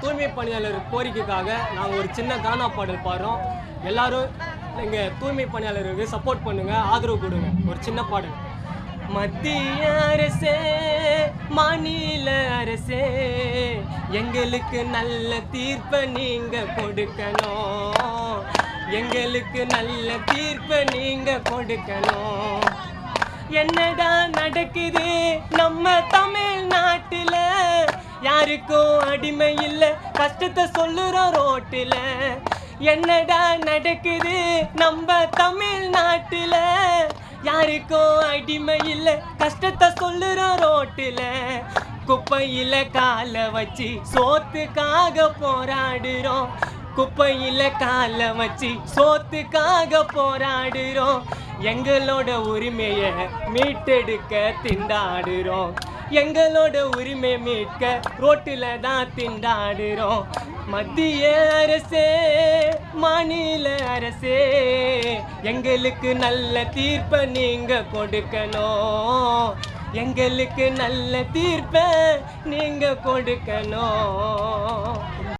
தூய்மை பணியாளர் கோரிக்கைக்காக நாங்கள் ஒரு சின்ன கானா பாடல் பாடுறோம். எல்லாரும் எங்கள் தூய்மை பணியாளருக்கு சப்போர்ட் பண்ணுங்கள் ஆதரவு கொடுங்க. ஒரு சின்ன பாடல். மத்திய அரசே மாநில அரசே எங்களுக்கு நல்ல தீர்ப்பை நீங்கள் கொடுக்கணும். எங்களுக்கு நல்ல தீர்ப்பை நீங்கள் கொடுக்கணும். என்னதான் நடக்குது? நம்ம தமிழ் யாருக்கும் அடிமை இல்ல கஷ்டத்தை சொல்லுறோம் ரோட்டுல. என்னடா நடக்குது நம்ம தமிழ்நாட்டுல? யாருக்கும் அடிமை இல்ல கஷ்டத்தை சொல்லுறோம் ரோட்டுல. குப்பையில காலை வச்சு சோத்துக்காக போராடுறோம். குப்பையில காலை வச்சு சோத்துக்காக போராடுறோம். எங்களோட உரிமையை மீட்டெடுக்க திண்டாடுறோம். எங்களோட உரிமை மீட்க ரோட்டில் தான் திண்டாடுறோம். மத்திய அரசே மாநில அரசே எங்களுக்கு நல்ல தீர்ப்பை நீங்க கொடுக்கணும். எங்களுக்கு நல்ல தீர்ப்பை நீங்க கொடுக்கணும்.